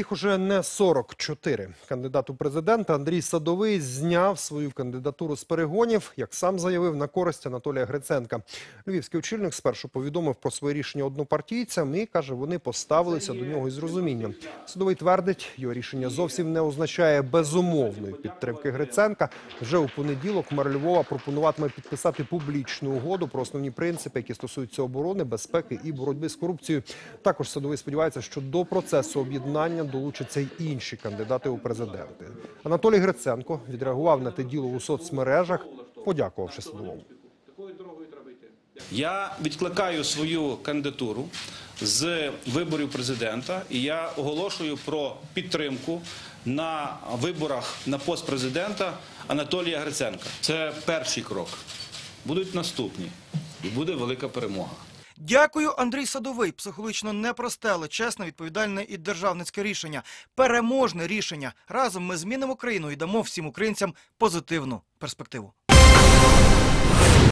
Їх уже не 44. Кандидат у президента Андрій Садовий зняв свою кандидатуру з перегонів, як сам заявив, на користь Анатолія Гриценка. Львівський очільник спершу повідомив про своє рішення однопартійцям і каже, вони поставилися до нього із розумінням. Садовий твердить, його рішення зовсім не означає безумовної підтримки Гриценка. Вже у понеділок мер Львова пропонуватиме підписати публічну угоду про основні принципи, які стосуються оборони, безпеки і боротьби з корупцією. Також Садовий сподівається, що до процесу об'єднання долучаться й інші кандидати у президенти. Анатолій Гриценко відреагував на те діло у соцмережах, подякувавши Садовому. Я відкликаю свою кандидатуру з виборів президента, і я оголошую про підтримку на виборах на пост президента Анатолія Гриценка. Це перший крок. Будуть наступні, і буде велика перемога. Дякую, Андрій Садовий. Психологічно непросте, але чесне, відповідальне і державницьке рішення. Переможне рішення. Разом ми змінимо країну і дамо всім українцям позитивну перспективу.